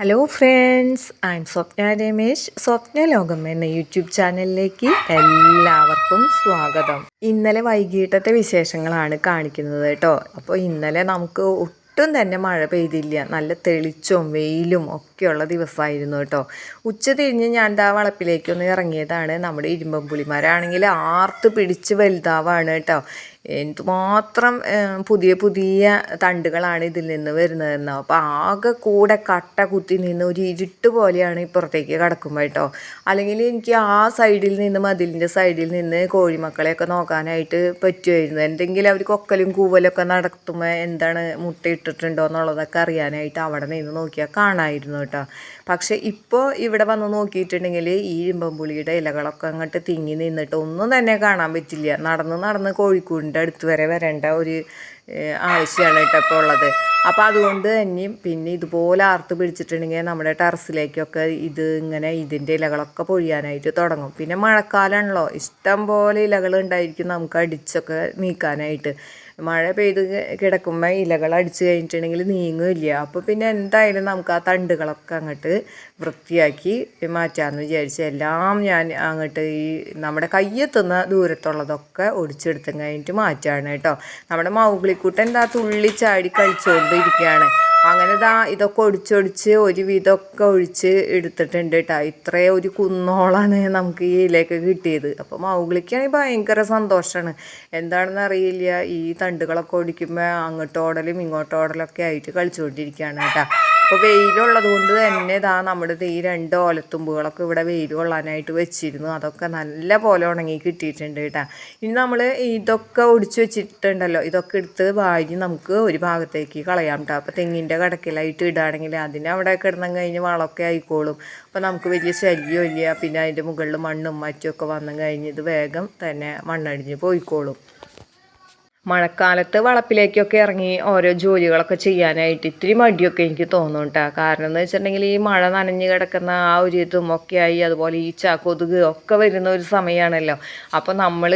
Hello friends I'm Swapna Ramesh Swapna Lokam എന്ന YouTube ചാനലിലേക്ക് എല്ലാവർക്കും സ്വാഗതം. ഇന്നലെ വൈകിട്ടത്തെ വിശേഷങ്ങളാണ് കാണിക്കുന്നത് കേട്ടോ. അപ്പോൾ ഇന്നലെ നമുക്ക് ഒട്ടും തന്നെ മഴ പെയ്തില്ല. നല്ല തെളിച്ചവും വെയിലും ഒക്കെയുള്ള ദിവസമായിരുന്നു കേട്ടോ. ഉച്ച തിരിഞ്ഞ് ഞാൻ ദാ വളപ്പിലേക്കൊന്ന് ഇറങ്ങിയതാണ്. നമ്മുടെ ഇരുമ്പമ്പുളിമാരാണെങ്കിൽ ആർത്ത് പിടിച്ച് വലുതാവാണ് കേട്ടോ. എന്തുമാത്രം പുതിയ പുതിയ തണ്ടുകളാണ് ഇതിൽ നിന്ന് വരുന്നതെന്നോ. അപ്പോൾ ആകെ കൂടെ കട്ട കുത്തി നിന്ന് ഒരു ഇരുട്ട് പോലെയാണ് ഇപ്പുറത്തേക്ക് കിടക്കുമ്പോൾ കേട്ടോ. അല്ലെങ്കിൽ എനിക്ക് ആ സൈഡിൽ നിന്ന് മതിലിന്റെ സൈഡിൽ നിന്ന് കോഴിമക്കളെയൊക്കെ നോക്കാനായിട്ട് പറ്റുമായിരുന്നു. എന്തെങ്കിലും അവർ കൊക്കലും കൂവലൊക്കെ നടത്തുമ്പോൾ എന്താണ് മുട്ട ഇട്ടിട്ടുണ്ടോ എന്നുള്ളതൊക്കെ അറിയാനായിട്ട് അവിടെ നിന്ന് നോക്കിയാൽ കാണായിരുന്നു കേട്ടോ. പക്ഷേ ഇപ്പോൾ ഇവിടെ വന്ന് നോക്കിയിട്ടുണ്ടെങ്കിൽ ഈ ഇമ്പമ്പുളിയുടെ ഇലകളൊക്കെ അങ്ങോട്ട് തിങ്ങി നിന്നിട്ട് ഒന്നും തന്നെ കാണാൻ പറ്റില്ല. നടന്ന് നടന്ന് കോഴിക്കൂടിന്റെ അടുത്ത് വരെ വരേണ്ട ഒരു ആവശ്യമാണ് കേട്ടോ ഇപ്പോൾ ഉള്ളത്. അപ്പോൾ അതുകൊണ്ട് തന്നെയും പിന്നെ ഇതുപോലെ ആർത്ത് പിടിച്ചിട്ടുണ്ടെങ്കിൽ നമ്മുടെ ടെറസിലേക്കൊക്കെ ഇത് ഇങ്ങനെ ഇതിന്റെ ഇലകളൊക്കെ പൊഴിയാനായിട്ട് തുടങ്ങും. പിന്നെ മഴക്കാലമാണല്ലോ ഇഷ്ടം പോലെ ഇലകൾ ഉണ്ടായിരിക്കും നമുക്ക് അടിച്ചൊക്കെ നീക്കാനായിട്ട്. മഴ പെയ്ത് കിടക്കുമ്പോൾ ഇലകൾ അടിച്ചു കഴിഞ്ഞിട്ടുണ്ടെങ്കിൽ നീങ്ങില്ല അപ്പോൾ പിന്നെ എന്തായാലും നമുക്ക് ആ തണ്ടുകളൊക്കെ അങ്ങോട്ട് വൃത്തിയാക്കി മാറ്റാമെന്ന് വിചാരിച്ച് എല്ലാം ഞാൻ അങ്ങോട്ട് ഈ നമ്മുടെ കയ്യെത്തുന്ന ദൂരത്തുള്ളതൊക്കെ ഒടിച്ചെടുത്തും കഴിഞ്ഞിട്ട് മാറ്റാണ് കേട്ടോ. നമ്മുടെ മൗഗ്ലിക്കുട്ടൻ എന്താ തുള്ളി ചാടി കഴിച്ചുകൊണ്ടിരിക്കുകയാണ് അങ്ങനെ ദാ ഇതൊക്കെ ഒടിച്ചൊടിച്ച് ഒരു വിധമൊക്കെ ഒഴിച്ച് എടുത്തിട്ടുണ്ട് കേട്ടോ. ഇത്രേ ഒരു കുന്നോളാണ് നമുക്ക് ഈ ഇലയൊക്കെ കിട്ടിയത്. അപ്പോൾ മൗഗ്ലിക്കാണെങ്കിൽ ഭയങ്കര സന്തോഷമാണ് എന്താണെന്ന് അറിയില്ല ഈ തണ്ടുകളൊക്കെ ഒടിക്കുമ്പോൾ ഇങ്ങോട്ട് ഓടലൊക്കെ ആയിട്ട് കളിച്ചുകൊണ്ടിരിക്കുകയാണ് കേട്ടോ. അപ്പോൾ വെയിലുള്ളത് കൊണ്ട് തന്നെ ഇതാ നമ്മുടെ ഈ രണ്ട് ഓലത്തുമ്പുകളൊക്കെ ഇവിടെ വെയിൽ കൊള്ളാനായിട്ട് വെച്ചിരുന്നു. അതൊക്കെ നല്ല പോലെ ഉണങ്ങി കിട്ടിയിട്ടുണ്ട് കേട്ടോ. ഇനി നമ്മൾ ഇതൊക്കെ ഒടിച്ച് വെച്ചിട്ടുണ്ടല്ലോ. ഇതൊക്കെ എടുത്ത് വാരി നമുക്ക് ഒരു ഭാഗത്തേക്ക് കളയാം കേട്ടോ. അപ്പോൾ തെങ്ങിന്റെ കടക്കിലായിട്ട് ഇടുകയാണെങ്കിൽ അതിന് അവിടെ കിടന്നു കഴിഞ്ഞ് വളമൊക്കെ ആയിക്കോളും. അപ്പോൾ നമുക്ക് വലിയ ശല്യമില്ല. പിന്നെ അതിന്റെ മുകളിൽ മണ്ണും മറ്റുമൊക്കെ വന്നു കഴിഞ്ഞ് ഇത് വേഗം തന്നെ മണ്ണടിഞ്ഞ് പോയിക്കോളും. മഴക്കാലത്ത് വളപ്പിലേക്കൊക്കെ ഇറങ്ങി ഓരോ ജോലികളൊക്കെ ചെയ്യാനായിട്ട് ഇത്തിരി മടിയൊക്കെ എനിക്ക് തോന്നും കേട്ടോ കാരണം എന്ന് വെച്ചിട്ടുണ്ടെങ്കിൽ ഈ മഴ നനഞ്ഞു കിടക്കുന്ന ആ ഒരു ഇതും ഒക്കെ ആയി അതുപോലെ ഈ കൊതുക് ഒക്കെ വരുന്ന ഒരു സമയമാണല്ലോ അപ്പോൾ നമ്മൾ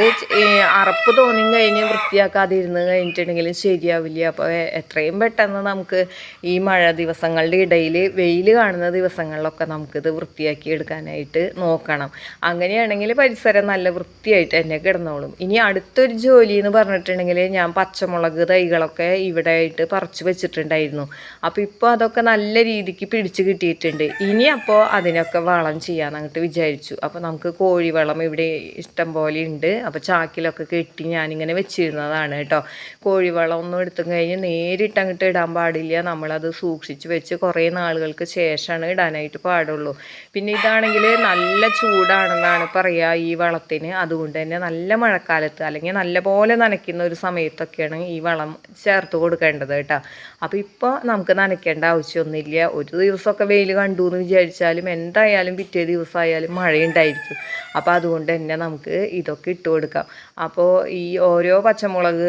അറപ്പ് തോന്നി കഴിഞ്ഞ് വൃത്തിയാക്കാതെ ഇരുന്ന് കഴിഞ്ഞിട്ടുണ്ടെങ്കിൽ ശരിയാവില്ല. അപ്പോൾ എത്രയും പെട്ടെന്ന് നമുക്ക് ഈ മഴ ദിവസങ്ങളുടെ ഇടയിൽ വെയിൽ കാണുന്ന ദിവസങ്ങളിലൊക്കെ നമുക്കിത് വൃത്തിയാക്കി എടുക്കാനായിട്ട് നോക്കണം. അങ്ങനെയാണെങ്കിൽ പരിസരം നല്ല വൃത്തിയായിട്ട് തന്നെ കിടന്നോളും. ഇനി അടുത്തൊരു ജോലി എന്ന് പറഞ്ഞിട്ടുണ്ടെങ്കിൽ ഞാൻ പച്ചമുളക് തൈകളൊക്കെ ഇവിടെ ആയിട്ട് പറിച്ച് വെച്ചിട്ടുണ്ടായിരുന്നു. അപ്പോൾ ഇപ്പോൾ അതൊക്കെ നല്ല രീതിക്ക് പിടിച്ച് കിട്ടിയിട്ടുണ്ട്. ഇനി അപ്പോൾ അതിനൊക്കെ വളം ചെയ്യാമെന്ന് അങ്ങോട്ട് വിചാരിച്ചു. അപ്പോൾ നമുക്ക് കോഴിവളം ഇവിടെ ഇഷ്ടം പോലെ ഉണ്ട്. അപ്പോൾ ചാക്കിലൊക്കെ കെട്ടി ഞാനിങ്ങനെ വെച്ചിരുന്നതാണ് കേട്ടോ. കോഴിവളം ഒന്നും എടുത്തു കഴിഞ്ഞ് നേരിട്ട് അങ്ങോട്ട് ഇടാൻ പാടില്ല. നമ്മളത് സൂക്ഷിച്ച് വെച്ച് കുറേ നാളുകൾക്ക് ശേഷമാണ് ഇടാനായിട്ട് പാടുള്ളൂ. പിന്നെ ഇതാണെങ്കിൽ നല്ല ചൂടാണെന്നാണ് പറയുക ഈ വളത്തിന്. അതുകൊണ്ട് തന്നെ നല്ല മഴക്കാലത്ത് അല്ലെങ്കിൽ നല്ല പോലെ നനയ്ക്കുന്ന ഒരു സമയത്തൊക്കെയാണ് ഈ വളം ചേർത്ത് കൊടുക്കേണ്ടത് കേട്ടോ. അപ്പോൾ ഇപ്പോൾ നമുക്ക് നനയ്ക്കേണ്ട ആവശ്യമൊന്നുമില്ല. ഒരു ദിവസമൊക്കെ വെയിൽ കണ്ടു എന്ന് വിചാരിച്ചാലും എന്തായാലും പിറ്റേ ദിവസമായാലും മഴയുണ്ടായിരിക്കും. അപ്പോൾ അതുകൊണ്ട് തന്നെ നമുക്ക് ഇതൊക്കെ ഇട്ട് കൊടുക്കാം. അപ്പോൾ ഈ ഓരോ പച്ചമുളക്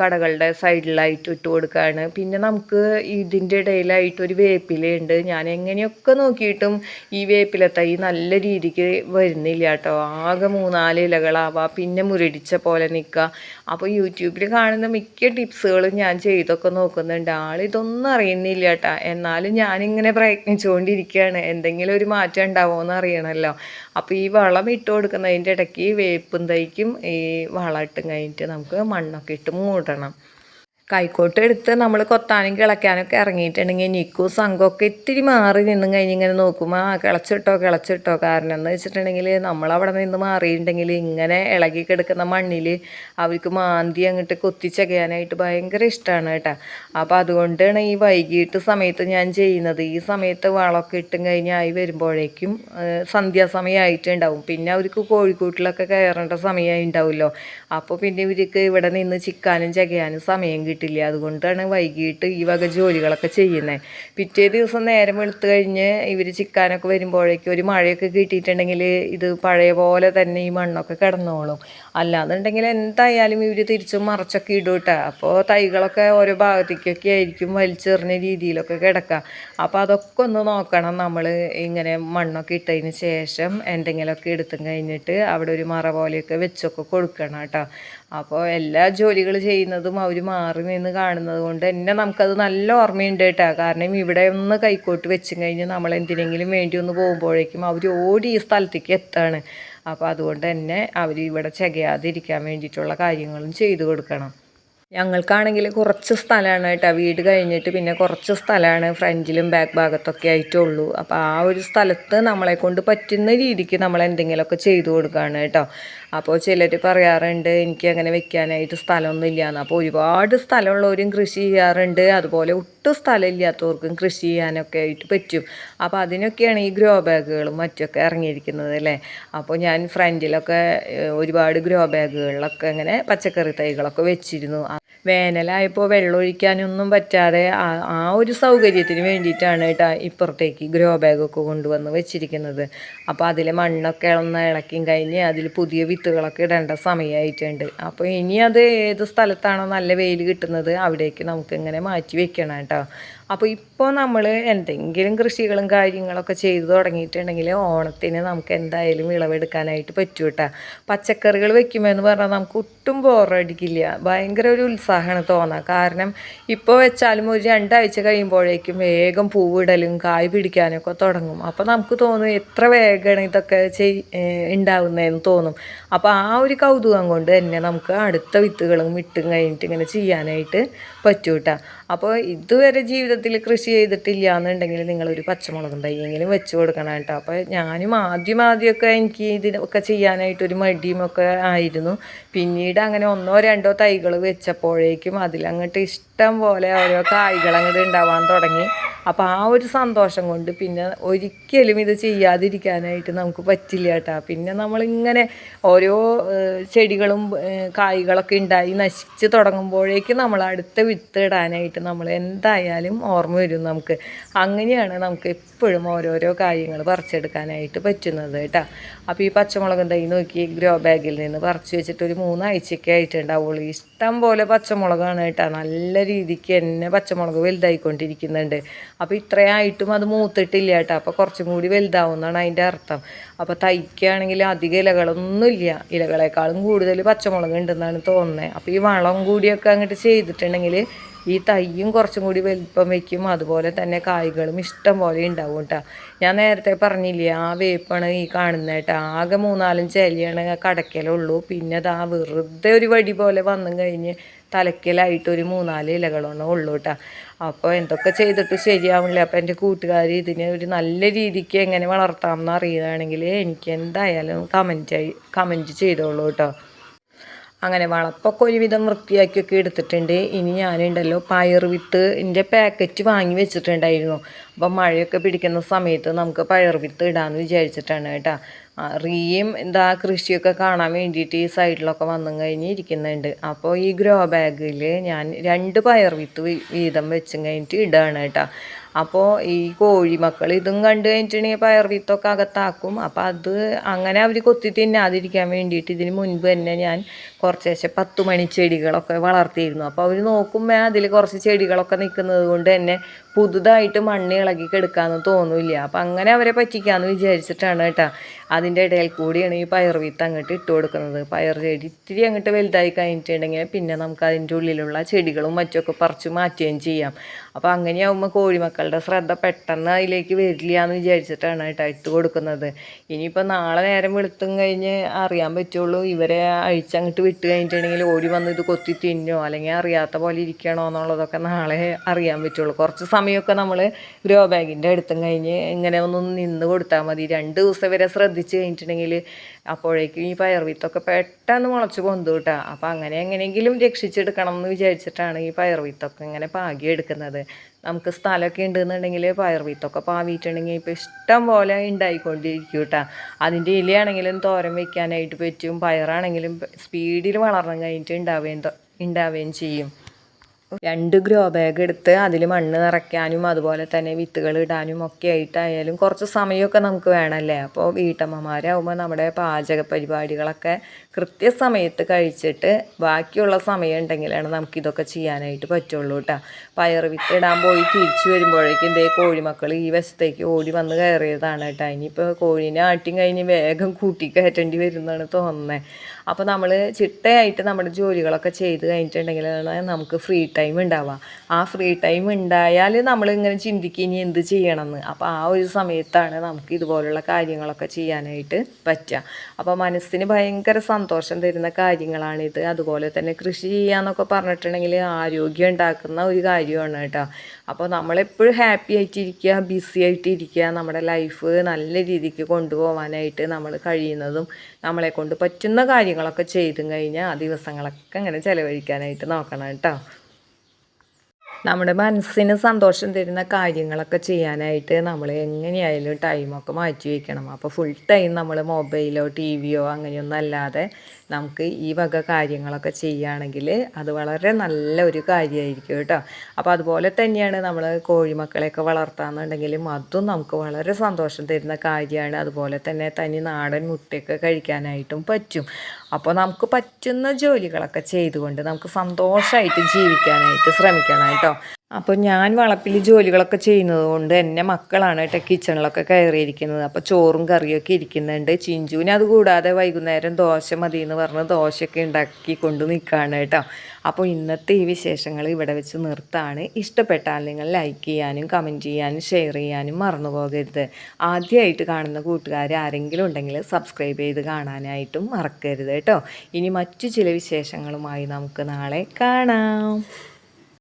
കടകളുടെ സൈഡിലായിട്ട് ഇട്ട് കൊടുക്കുകയാണ് പിന്നെ നമുക്ക് ഇതിന്റെ ഇടയിലായിട്ട് ഒരു വേപ്പിലയുണ്ട്. ഞാൻ എങ്ങനെയൊക്കെ നോക്കിയിട്ടും ഈ വേപ്പില തൈ നല്ല രീതിക്ക് വരുന്നില്ല കേട്ടോ. ആകെ മൂന്നാൽ ഇലകളാവാം. പിന്നെ മുരടിച്ച പോലെ നിൽക്കുക. അപ്പോൾ യൂട്യൂബിൽ കാണുന്ന മിക്ക ടിപ്സുകളും ഞാൻ ചെയ്തൊക്കെ നോക്കുന്നുണ്ട്. ആളിതൊന്നും അറിയുന്നില്ല കേട്ടാ എന്നാലും ഞാനിങ്ങനെ പ്രയത്നിച്ചുകൊണ്ടിരിക്കുകയാണ്. എന്തെങ്കിലും ഒരു മാറ്റം ഉണ്ടാവുമോ എന്ന് അറിയണമല്ലോ. അപ്പോൾ ഈ വളം ഇട്ട് കൊടുക്കുന്നതിന്റെ ഇടയ്ക്ക് വേപ്പും തൈക്കും ഈ വളം ഇട്ടും കഴിഞ്ഞിട്ട് നമുക്ക് മണ്ണൊക്കെ ഇട്ട് മൂടണം. കൈക്കോട്ട് എടുത്ത് നമ്മൾ കൊത്താനും കിളയ്ക്കാനൊക്കെ ഇറങ്ങിയിട്ടുണ്ടെങ്കിൽ നിക്കും സംഘമൊക്കെ ഇത്തിരി മാറി നിന്നും കഴിഞ്ഞ് ഇങ്ങനെ നോക്കുമ്പോൾ ആ കിളച്ചിട്ടോ കിളച്ചിട്ടോ. കാരണം എന്ന് വെച്ചിട്ടുണ്ടെങ്കിൽ നമ്മളവിടെ നിന്ന് മാറിയിട്ടുണ്ടെങ്കിൽ ഇങ്ങനെ ഇളകി കിടക്കുന്ന മണ്ണിൽ അവർക്ക് മാന്തി അങ്ങോട്ട് കൊത്തിച്ചകയാനായിട്ട് ഭയങ്കര ഇഷ്ടമാണ് കേട്ടോ. അപ്പോൾ അതുകൊണ്ടാണ് ഈ വൈകിട്ട് സമയത്ത് ഞാൻ ചെയ്യുന്നത്. ഈ സമയത്ത് വളമൊക്കെ ഇട്ടും കഴിഞ്ഞായി വരുമ്പോഴേക്കും സന്ധ്യാസമയമായിട്ടുണ്ടാവും പിന്നെ അവർക്ക് കോഴിക്കൂട്ടിലൊക്കെ കയറേണ്ട സമയമായി ഉണ്ടാവുമല്ലോ അപ്പോൾ പിന്നെ ഇവർക്ക് ഇവിടെ നിന്ന് ചിക്കാനും ചകയാനും സമയം കിട്ടും. കിട്ടില്ല അതുകൊണ്ടാണ് വൈകിട്ട് ഈ വക ജോലികളൊക്കെ ചെയ്യുന്നത് പിറ്റേ ദിവസം നേരം വെളുത്ത് കഴിഞ്ഞ് ഇവർ ചിക്കാനൊക്കെ വരുമ്പോഴേക്കും ഒരു മഴയൊക്കെ കിട്ടിയിട്ടുണ്ടെങ്കിൽ ഇത് പഴയ പോലെ തന്നെ ഈ മണ്ണൊക്കെ കിടന്നോളും. അല്ലാന്നുണ്ടെങ്കിൽ എന്തായാലും ഇവർ തിരിച്ചും മറച്ചൊക്കെ ഇടും കേട്ടോ അപ്പോൾ തൈകളൊക്കെ ഓരോ ഭാഗത്തേക്കൊക്കെ ആയിരിക്കും വലിച്ചെറിഞ്ഞ രീതിയിലൊക്കെ കിടക്കുക അപ്പോൾ അതൊക്കെ ഒന്ന് നോക്കണം നമ്മൾ ഇങ്ങനെ മണ്ണൊക്കെ ഇട്ടതിന് ശേഷം എന്തെങ്കിലുമൊക്കെ എടുത്തും കഴിഞ്ഞിട്ട് അവിടെ ഒരു മറ പോലെയൊക്കെ വെച്ചൊക്കെ കൊടുക്കണം കേട്ടോ. അപ്പോൾ എല്ലാ ജോലികൾ ചെയ്യുന്നതും അവർ മാറി നിന്ന് കാണുന്നത് കൊണ്ട് തന്നെ നമുക്കത് നല്ല ഓർമ്മയുണ്ട് കേട്ടോ. കാരണം ഇവിടെ ഒന്ന് കൈക്കോട്ട് വെച്ചും കഴിഞ്ഞ് നമ്മൾ എന്തിനെങ്കിലും വേണ്ടി ഒന്ന് പോകുമ്പോഴേക്കും അവർ ഓടി ഈ സ്ഥലത്തേക്ക് എത്താണ്. അപ്പോൾ അതുകൊണ്ട് തന്നെ അവർ ഇവിടെ ചകയാതിരിക്കാൻ വേണ്ടിയിട്ടുള്ള കാര്യങ്ങളും ചെയ്തു കൊടുക്കണം. ഞങ്ങൾക്കാണെങ്കിൽ കുറച്ച് സ്ഥലമാണ് കേട്ടോ വീട് കഴിഞ്ഞിട്ട് പിന്നെ കുറച്ച് സ്ഥലമാണ് ഫ്രണ്ടിലും ബാക്ക് ഭാഗത്തൊക്കെ ആയിട്ടുള്ളൂ. അപ്പോൾ ആ ഒരു സ്ഥലത്ത് നമ്മളെ കൊണ്ട് പറ്റുന്ന രീതിക്ക് നമ്മൾ എന്തെങ്കിലുമൊക്കെ ചെയ്തു കൊടുക്കുകയാണ് കേട്ടോ. അപ്പോൾ ചിലർ പറയാറുണ്ട് എനിക്ക് അങ്ങനെ വെക്കാനായിട്ട് സ്ഥലമൊന്നും ഇല്ലയെന്ന് അപ്പോൾ ഒരുപാട് സ്ഥലമുള്ളവരും കൃഷി ചെയ്യാറുണ്ട്. അതുപോലെ ഒട്ടും സ്ഥലം ഇല്ലാത്തവർക്കും കൃഷി ചെയ്യാനൊക്കെ ആയിട്ട് പറ്റും. അപ്പോൾ അതിനൊക്കെയാണ് ഈ ഗ്രോ ബാഗുകളും മറ്റൊക്കെ ഇറങ്ങിയിരിക്കുന്നത് അല്ലേ? അപ്പോൾ ഞാൻ ഫ്രണ്ടിലൊക്കെ ഒരുപാട് ഗ്രോ ബാഗുകളിലൊക്കെ ഇങ്ങനെ പച്ചക്കറി തൈകളൊക്കെ വെച്ചിരുന്നു. വേനലായപ്പോൾ വെള്ളമൊഴിക്കാനൊന്നും പറ്റാതെ ആ ഒരു സൗകര്യത്തിന് വേണ്ടിയിട്ടാണ് കേട്ടോ ഇപ്പുറത്തേക്ക് ഗ്രോ ബാഗൊക്കെ കൊണ്ടുവന്ന് വെച്ചിരിക്കുന്നത്. അപ്പോൾ അതിലെ മണ്ണൊക്കെ ഒന്ന് ഇളക്കിയും കഴിഞ്ഞ് അതിൽ പുതിയ വിത്തുകളൊക്കെ ഇടേണ്ട സമയമായിട്ടുണ്ട് അപ്പോൾ ഇനി അത് ഏത് സ്ഥലത്താണോ നല്ല വെയിൽ കിട്ടുന്നത് അവിടേക്ക് നമുക്ക് ഇങ്ങനെ മാറ്റി വെക്കണം കേട്ടോ. അപ്പോൾ ഇപ്പോൾ നമ്മൾ എന്തെങ്കിലും കൃഷികളും കാര്യങ്ങളൊക്കെ ചെയ്തു തുടങ്ങിയിട്ടുണ്ടെങ്കിൽ ഓണത്തിന് നമുക്ക് എന്തായാലും വിളവെടുക്കാനായിട്ട് പറ്റും കേട്ടോ പച്ചക്കറികൾ വെക്കുമ്പോൾ എന്ന് പറഞ്ഞാൽ നമുക്ക് ഒട്ടും ബോറടിക്കില്ല ഭയങ്കര ഒരു ഉത്സാഹമാണ് തോന്നുക കാരണം ഇപ്പോൾ വെച്ചാലും ഒരു രണ്ടാഴ്ച കഴിയുമ്പോഴേക്കും വേഗം പൂവിടലും കായ് പിടിക്കാനൊക്കെ തുടങ്ങും. അപ്പോൾ നമുക്ക് തോന്നും എത്ര വേഗമാണ് ഇതൊക്കെ ചെയ് ഉണ്ടാവുന്നതെന്ന് തോന്നും. അപ്പോൾ ആ ഒരു കൗതുകം കൊണ്ട് തന്നെ നമുക്ക് അടുത്ത വിത്തുകളും വിട്ടും കഴിഞ്ഞിട്ട് ഇങ്ങനെ ചെയ്യാനായിട്ട് പറ്റൂ കേട്ടോ അപ്പോൾ ഇതുവരെ ജീവിതത്തിൽ കൃഷി ചെയ്തിട്ടില്ല എന്നുണ്ടെങ്കിൽ നിങ്ങളൊരു പച്ചമുളകും തൈയെങ്കിലും വെച്ച് കൊടുക്കണം കേട്ടോ. അപ്പോൾ ഞാനും ആദ്യം ആദ്യമൊക്കെ എനിക്ക് ഇതിനൊക്കെ ചെയ്യാനായിട്ടൊരു മടിയും ഒക്കെ ആയിരുന്നു. പിന്നീട് അങ്ങനെ ഒന്നോ രണ്ടോ തൈകൾ വെച്ചപ്പോഴേക്കും അതിലങ്ങോട്ട് ഇഷ്ടം പോലെ ഓരോ കായ്കൾ അങ്ങോട്ട് ഉണ്ടാവാൻ തുടങ്ങി. അപ്പോൾ ആ ഒരു സന്തോഷം കൊണ്ട് പിന്നെ ഒരിക്കലും ഇത് ചെയ്യാതിരിക്കാനായിട്ട് നമുക്ക് പറ്റില്ല കേട്ടോ. പിന്നെ നമ്മളിങ്ങനെ ഓരോ ചെടികളും കായ്കളൊക്കെ ഉണ്ടായി നശിച്ച് തുടങ്ങുമ്പോഴേക്കും നമ്മൾ അടുത്ത വിത്ത് ഇടാനായിട്ട് നമ്മൾ എന്തായാലും ഓർമ്മ വരും നമുക്ക്. അങ്ങനെയാണ് നമുക്ക് എപ്പോഴും ഓരോരോ കാര്യങ്ങൾ പറിച്ചെടുക്കാനായിട്ട് പറ്റുന്നത് കേട്ടോ. അപ്പോൾ ഈ പച്ചമുളകും തൈ നോക്കി ഗ്രോ ബാഗിൽ നിന്ന് പറിച്ച് വെച്ചിട്ട് ഒരു മൂന്നാഴ്ചയൊക്കെ ആയിട്ടുണ്ടാവുള്ളൂ. ഇഷ്ടം പോലെ പച്ചമുളകാണ് കേട്ടോ. നല്ല രീതിക്ക് തന്നെ പച്ചമുളക് വലുതായിക്കൊണ്ടിരിക്കുന്നുണ്ട്. അപ്പോൾ ഇത്രയായിട്ടും അത് മൂത്തിട്ടില്ല കേട്ടോ. അപ്പോൾ കുറച്ചും കൂടി വലുതാവുന്നതാണ് അതിന്റെ അർത്ഥം. അപ്പോൾ തൈക്കാണെങ്കിൽ അധികം ഇലകളൊന്നുമില്ല. ഇലകളെക്കാളും കൂടുതൽ പച്ചമുളക് ഉണ്ടെന്നാണ് തോന്നുന്നത്. അപ്പോൾ ഈ വളം കൂടിയൊക്കെ അങ്ങോട്ട് ചെയ്തിട്ടുണ്ടെങ്കിൽ ഈ തൈയും കുറച്ചും കൂടി വലിപ്പം വയ്ക്കും. അതുപോലെ തന്നെ കായ്കളും ഇഷ്ടം പോലെ ഉണ്ടാവും കേട്ടോ ഞാൻ നേരത്തെ പറഞ്ഞില്ലേ ആ വേപ്പാണ് ഈ കാണുന്നത് കേട്ടോ ആകെ മൂന്നാലും ചെലിയാണ് കടക്കലുള്ളൂ. പിന്നെ അത് ആ വെറുതെ ഒരു വടി പോലെ വന്നു കഴിഞ്ഞ് തലക്കലായിട്ട് ഒരു മൂന്നാൽ ഇലകളൊന്നും ഉള്ളൂ കേട്ടോ അപ്പോൾ എന്തൊക്കെ ചെയ്തിട്ട് ശരിയാവില്ല അപ്പോൾ എന്റെ കൂട്ടുകാർ ഇതിനെ ഒരു നല്ല രീതിക്ക് എങ്ങനെ വളർത്താമെന്ന് അറിയുകയാണെങ്കിൽ എനിക്ക് എന്തായാലും കമന്റ് കമന്റ് ചെയ്തോളൂ കേട്ടോ അങ്ങനെ വളപ്പൊക്കെ ഒരുവിധം വൃത്തിയാക്കിയൊക്കെ എടുത്തിട്ടുണ്ട്. ഇനി ഞാനുണ്ടല്ലോ പയർ വിത്തിന്റെ പാക്കറ്റ് വാങ്ങി വെച്ചിട്ടുണ്ടായിരുന്നു. അപ്പം മഴയൊക്കെ പിടിക്കുന്ന സമയത്ത് നമുക്ക് പയർ വിത്ത് ഇടാമെന്ന് വിചാരിച്ചിട്ടാണ് കേട്ടോ. റീയും എന്താ കൃഷിയൊക്കെ കാണാൻ വേണ്ടിയിട്ട് ഈ സൈഡിലൊക്കെ വന്നു കഴിഞ്ഞ് ഇരിക്കുന്നുണ്ട്. അപ്പോൾ ഈ ഗ്രോ ബാഗിൽ ഞാൻ രണ്ട് പയർ വിത്ത് വീതം വെച്ചും കഴിഞ്ഞിട്ട് ഇടുകയാണ് കേട്ടോ. അപ്പോൾ ഈ കോഴിമക്കൾ ഇതും കണ്ടു കഴിഞ്ഞിട്ടുണ്ടെങ്കിൽ പയർ വിത്തൊക്കെ അകത്താക്കും. അപ്പോൾ അത് അങ്ങനെ അവർ കൊത്തി തിന്നാതിരിക്കാൻ വേണ്ടിയിട്ട് ഇതിന് മുൻപ് തന്നെ ഞാൻ കുറച്ചേശ്ശെ പത്ത് മണി ചെടികളൊക്കെ വളർത്തിയിരുന്നു. അപ്പോൾ അവർ നോക്കുമ്പോൾ അതിൽ കുറച്ച് ചെടികളൊക്കെ നിൽക്കുന്നത് കൊണ്ട് തന്നെ പുതുതായിട്ട് മണ്ണ് ഇളകി കെടുക്കാമെന്ന് തോന്നില്ല. അപ്പം അങ്ങനെ അവരെ പറ്റിക്കാമെന്ന് വിചാരിച്ചിട്ടാണ് കേട്ടോ. അതിന്റെ ഇടയിൽ കൂടിയാണ് ഈ പയർ വിത്ത് അങ്ങോട്ട് ഇട്ട് കൊടുക്കുന്നത്. പയർ ചെടി ഇത്തിരി അങ്ങോട്ട് വലുതായി കഴിഞ്ഞിട്ടുണ്ടെങ്കിൽ പിന്നെ നമുക്ക് അതിന്റെ ഉള്ളിലുള്ള ചെടികളും മറ്റൊക്കെ പറിച്ച് മാറ്റുകയും ചെയ്യാം. അപ്പോൾ അങ്ങനെയാകുമ്പോൾ കോഴിമക്കളുടെ ശ്രദ്ധ പെട്ടെന്ന് അതിലേക്ക് വരില്ല എന്ന് വിചാരിച്ചിട്ടാണ് കേട്ടോ ഇട്ട് കൊടുക്കുന്നത്. ഇനിയിപ്പോൾ നാളെ നേരം വെളുത്തും കഴിഞ്ഞ് അറിയാൻ പറ്റുള്ളൂ ഇവരെ അഴിച്ചങ്ങോട്ട് വിട്ട് കഴിഞ്ഞിട്ടുണ്ടെങ്കിൽ ഓടി വന്ന് ഇത് കൊത്തി തിന്നോ അല്ലെങ്കിൽ അറിയാത്ത പോലെ ഇരിക്കണോ എന്നുള്ളതൊക്കെ നാളെ അറിയാൻ പറ്റുള്ളൂ. കുറച്ച് സമയമൊക്കെ നമ്മൾ ഗ്രോ ബാഗിന്റെ അടുത്തും കഴിഞ്ഞ് ഇങ്ങനെ ഒന്ന് നിന്ന് കൊടുത്താൽ മതി. രണ്ട് ദിവസം വരെ ശ്രദ്ധിച്ച് കഴിഞ്ഞിട്ടുണ്ടെങ്കിൽ അപ്പോഴേക്കും ഈ പയർ വിത്തൊക്കെ പെട്ടെന്ന് മുളച്ച് പൊന്തു കിട്ടുക അപ്പോൾ അങ്ങനെ എങ്ങനെയെങ്കിലും രക്ഷിച്ചെടുക്കണം എന്ന് വിചാരിച്ചിട്ടാണ് ഈ പയർ വിത്തൊക്കെ ഇങ്ങനെ പാകി എടുക്കുന്നത് നമുക്ക് സ്ഥലമൊക്കെ ഉണ്ടെന്നുണ്ടെങ്കിൽ പയർ വിത്തൊക്കെ പാവിയിട്ടുണ്ടെങ്കിൽ ഇപ്പോൾ ഇഷ്ടം പോലെ ഉണ്ടായിക്കൊണ്ടിരിക്കും കേട്ടോ അതിന്റെ ഇലയാണെങ്കിലും തോരൻ വെക്കാനായിട്ട് പറ്റും പയറാണെങ്കിലും സ്പീഡിൽ വളർന്നു കഴിഞ്ഞിട്ട് ഉണ്ടാവുകയും ഉണ്ടാവുകയും ചെയ്യും. രണ്ട് ഗ്രോ ബാഗ് എടുത്ത് അതിൽ മണ്ണ് നിറയ്ക്കാനും അതുപോലെ തന്നെ വിത്തുകൾ ഇടാനും ഒക്കെ ആയിട്ടായാലും കുറച്ച് സമയമൊക്കെ നമുക്ക് വേണമല്ലേ? അപ്പോൾ വീട്ടമ്മമാരാകുമ്പോൾ നമ്മുടെ പാചക പരിപാടികളൊക്കെ കൃത്യസമയത്ത് കഴിച്ചിട്ട് ബാക്കിയുള്ള സമയം ഉണ്ടെങ്കിലാണ് നമുക്കിതൊക്കെ ചെയ്യാനായിട്ട് പറ്റുള്ളൂ കേട്ടോ പയർ വിത്ത് ഇടാൻ പോയി തിരിച്ചു വരുമ്പോഴേക്കും ഇതേ കോഴിമക്കൾ ഈ വശത്തേക്ക് ഓടി വന്ന് കയറിയതാണ് കേട്ടോ ഇനിയിപ്പോൾ കോഴീനെ ആട്ടിയും കഴിഞ്ഞ് വേഗം കൂട്ടി കയറ്റേണ്ടി വരുന്നതാണ് തോന്നുന്നത് അപ്പോൾ നമ്മൾ ചിട്ടയായിട്ട് നമ്മുടെ ജോലികളൊക്കെ ചെയ്ത് കഴിഞ്ഞിട്ടുണ്ടെങ്കിലാണ് നമുക്ക് ഫ്രീ ടൈം ഉണ്ടാവുക. ആ ഫ്രീ ടൈം ഉണ്ടായാൽ നമ്മളിങ്ങനെ ചിന്തിക്കുക ഇനി എന്ത് ചെയ്യണമെന്ന്. അപ്പോൾ ആ ഒരു സമയത്താണ് നമുക്ക് ഇതുപോലുള്ള കാര്യങ്ങളൊക്കെ ചെയ്യാനായിട്ട് പറ്റുക. അപ്പോൾ മനസ്സിന് ഭയങ്കര സന്തോഷം തരുന്ന കാര്യങ്ങളാണിത് അതുപോലെ തന്നെ കൃഷി ചെയ്യാന്നൊക്കെ പറഞ്ഞിട്ടുണ്ടെങ്കിൽ ആരോഗ്യം ഉണ്ടാക്കുന്ന ഒരു കാര്യമാണ് കേട്ടോ. അപ്പോൾ നമ്മളെപ്പോഴും ഹാപ്പി ആയിട്ടിരിക്കുക ബിസി ആയിട്ടിരിക്കുക നമ്മുടെ ലൈഫ് നല്ല രീതിക്ക് കൊണ്ടുപോകാനായിട്ട് നമ്മൾ കഴിയുന്നതും നമ്മളെ കൊണ്ട് പറ്റുന്ന കാര്യങ്ങളൊക്കെ ചെയ്തും കഴിഞ്ഞാൽ ആ ദിവസങ്ങളൊക്കെ അങ്ങനെ ചിലവഴിക്കാനായിട്ട് നോക്കണം കേട്ടോ. നമ്മുടെ മനസ്സിന് സന്തോഷം തരുന്ന കാര്യങ്ങളൊക്കെ ചെയ്യാനായിട്ട് നമ്മൾ എങ്ങനെയായാലും ടൈമൊക്കെ മാറ്റി വയ്ക്കണം അപ്പോൾ ഫുൾ ടൈം നമ്മൾ മൊബൈലോ ടി വിയോ അങ്ങനെയൊന്നും അല്ലാതെ നമുക്ക് ഈ വക കാര്യങ്ങളൊക്കെ ചെയ്യുകയാണെങ്കിൽ അത് വളരെ നല്ല ഒരു കാര്യമായിരിക്കും കേട്ടോ. അപ്പോൾ അതുപോലെ തന്നെയാണ് നമ്മൾ കോഴിമക്കളെയൊക്കെ വളർത്താന്നുണ്ടെങ്കിലും അതും നമുക്ക് വളരെ സന്തോഷം തരുന്ന കാര്യമാണ്. അതുപോലെ തന്നെ തനി നാടൻ മുട്ടയൊക്കെ കഴിക്കാനായിട്ടും പറ്റും. അപ്പോൾ നമുക്ക് പറ്റുന്ന ജോലികളൊക്കെ ചെയ്തുകൊണ്ട് നമുക്ക് സന്തോഷമായിട്ട് ജീവിക്കാനായിട്ട് ശ്രമിക്കണം കേട്ടോ. അപ്പോൾ ഞാൻ വളപ്പിൽ ജോലികളൊക്കെ ചെയ്യുന്നത് കൊണ്ട് എന്റെ മക്കളാണ് കേട്ടോ കിച്ചണിലൊക്കെ കയറിയിരിക്കുന്നത്. അപ്പോൾ ചോറും കറിയൊക്കെ ഇരിക്കുന്നുണ്ട്. ചിഞ്ചുവിന് അത് കൂടാതെ വൈകുന്നേരം ദോശ മതി എന്ന് പറഞ്ഞ് ദോശയൊക്കെ ഉണ്ടാക്കി കൊണ്ട് നിൽക്കുകയാണ് കേട്ടോ. അപ്പോൾ ഇന്നത്തെ ഈ വിശേഷങ്ങൾ ഇവിടെ വെച്ച് നിർത്താണ്. ഇഷ്ടപ്പെട്ടാൽ നിങ്ങൾ ലൈക്ക് ചെയ്യാനും കമന്റ് ചെയ്യാനും ഷെയർ ചെയ്യാനും മറന്നു പോകരുത്. ആദ്യമായിട്ട് കാണുന്ന കൂട്ടുകാർ ആരെങ്കിലും ഉണ്ടെങ്കിൽ സബ്സ്ക്രൈബ് ചെയ്ത് കാണാനായിട്ടും മറക്കരുത് കേട്ടോ. ഇനി മറ്റു ചില വിശേഷങ്ങളുമായി നമുക്ക് നാളെ കാണാം.